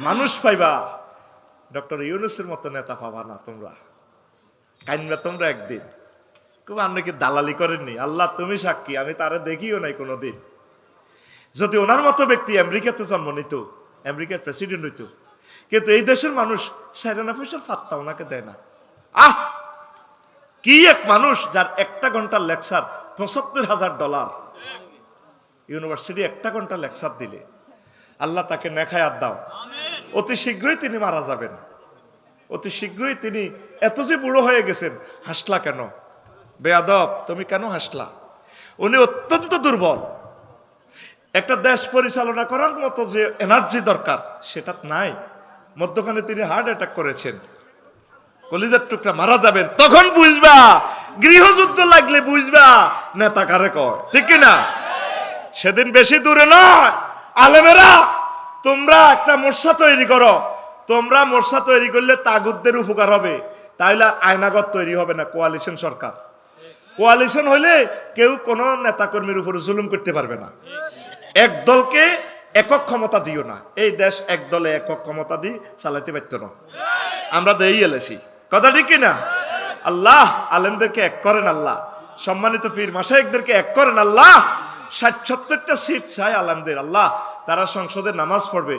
মানুষ পাইবা। ডক্টর ইউনুসের মতো নেতা পাবা না তোমরা। কাইনবা তোমরা একদিন। খুব আপনি কি দালালি করেননি? আল্লাহ, তুমি সাক্ষী, আমি তারে দেখিও নাই কোনোদিন। যদি ওনার মতো ব্যক্তি আমেরিকাতে জন্ম নিত, আমেরিকার প্রেসিডেন্ট হইতো, কিন্তু এই দেশের মানুষ সাইরানা পয়সার ফাত্তা ওনাকে দেয় না। আহ! কি এক মানুষ যার একটা ঘণ্টার লেকচার পঁচাত্তর হাজার ডলার। ইউনিভার্সিটি একটা ঘণ্টা লেকচার দিলে। আল্লাহ তাকে নেখায়াত দাও। অতি শীঘ্রই তিনি মারা যাবেন। অতি শীঘ্রই তিনি এত যে বুড়ো হয়ে গেছেন, হাসলা কেন? বেয়াদব, তুমি কেন হাসলা? উনি অত্যন্ত দুর্বল। একটা দেশ পরিচালনা করার মতো যে এনার্জি দরকার, সেটা নাই। মধ্যখানে তিনি হার্ট অ্যাটাক করেছেন। কলিজার টুকরা মারা যাবেন, তখন বুঝবা, গৃহযুদ্ধ লাগলে বুঝবা, নেতা কারে কয়, ঠিক না সেদিন বেশি দূরে নয়, আলেমেরা তোমরা একটা মোর্চা তৈরি করো। তোমরা মোর্চা তৈরি করলে তাগুদদের উপকার হবে। তাইলে আয়নাগত তৈরি হবে না কোয়ালিশন সরকার। কোয়ালিশন হইলে কেউ কোনো নেতাকর্মীর উপর জুলুম করতে পারবে না। এক দলকে একক ক্ষমতা দিও না। এই দেশ এক দলে একক ক্ষমতা দিয়ে চালাতে পারত না। আমরা দেই এলেছি কথা ঠিক কিনা আল্লাহ আলেমদেরকে এক করেন আল্লাহ। সম্মানিত পীর মাসাইকদেরকে এক করেন আল্লাহ। ষাট সত্তরটা সিট চায় আলমদের আল্লাহ তারা সংসদে নামাজ পড়বে।